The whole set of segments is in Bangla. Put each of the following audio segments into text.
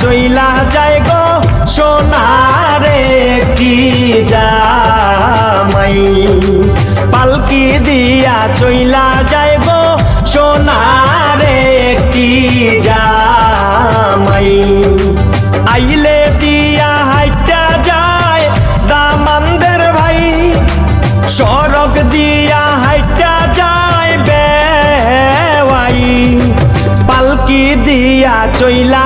চইলা যায় গো, সোনারে কি জামাই? পালকি দিয়া চইলা যায় গো, সোনারে কি জামাই? আইলে দিয়া হাইটা যায় দামানদের ভাই, সড়ক দিয়া হাইটা যায় বেওয়াই। পালকি দিয়া চইলা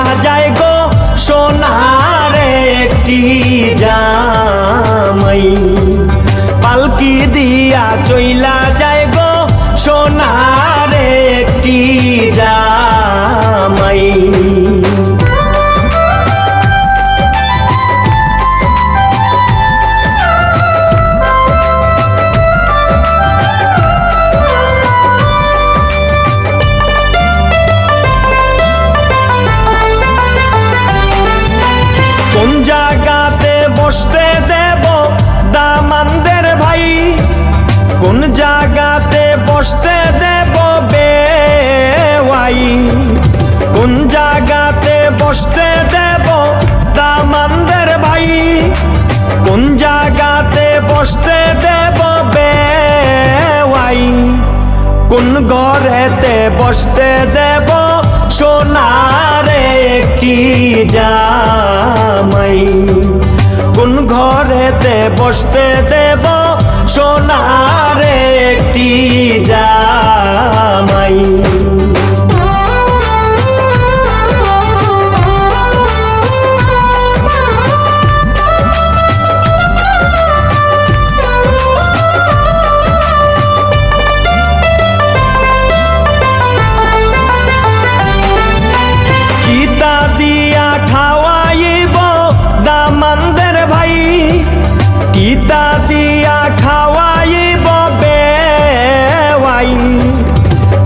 কোন জায়গাতে বসতে দেব বেওয়াই। কোন জায়গাতে বসতে দেব দামানদের ভাই? কোন জায়গাতে বসতে দেব বেওয়াই? কোন ঘরেতে বসতে দেব সোনার একটি জামাই? কোন ঘরেতে বসতে দেব সোনার একটি জামাই। গীতা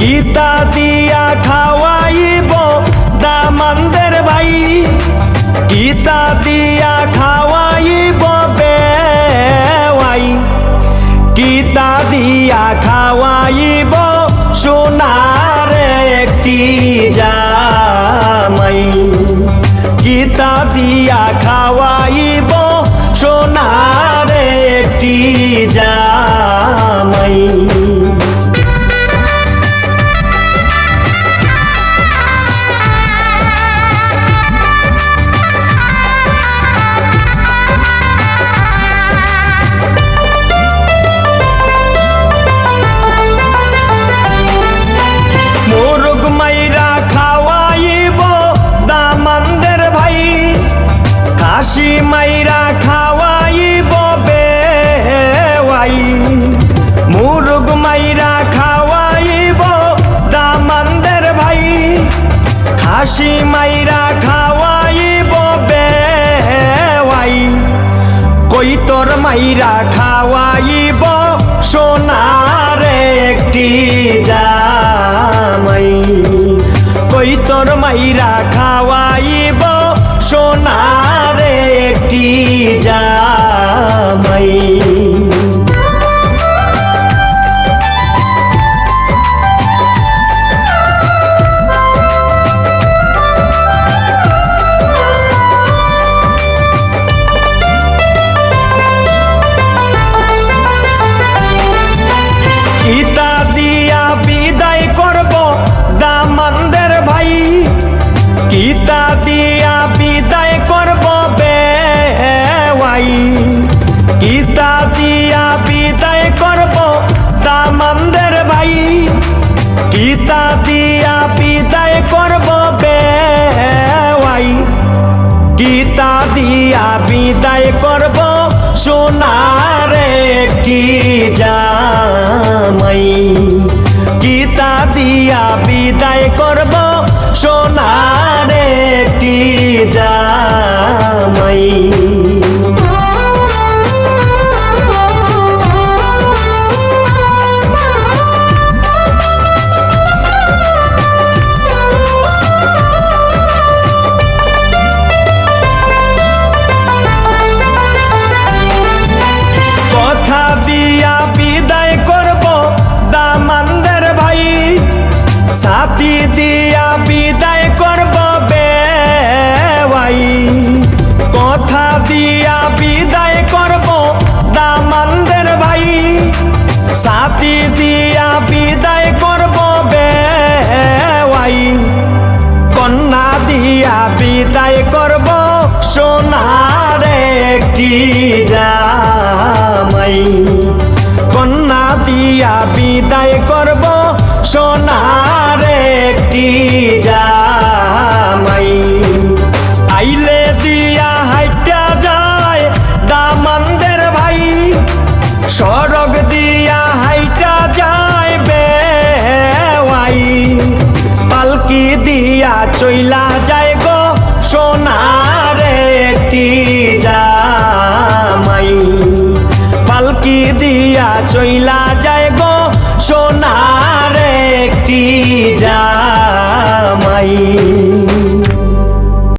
গীতা দিয়া খাওয়াইব দামানদের ভাই। গীতা দিয়া খাওয়াইব বেওয়াই। গীতা দিয়া খাওয়াইব সোনার কই তোর মাইরা খাওয়াইব সোনার একটি জামাই। ওই তোর মাইরা গীতা দিয়া বিদায় করব বেওয়াই। গীতা দিয়া বিদায় করব সোনার একটি জামাই বিদায় করব সোনার একটি জামাই। কন্যা দিয়া বিদায় করব সোনার একটি জামাই। আইলে দিয়া হাইটা যায় দামানদের ভাই। সড়ক দিয়া হাইটা যায় বেওয়াই। পালকি দিয়া চইলা চইলা যায় গো সোনার একটি জামাই।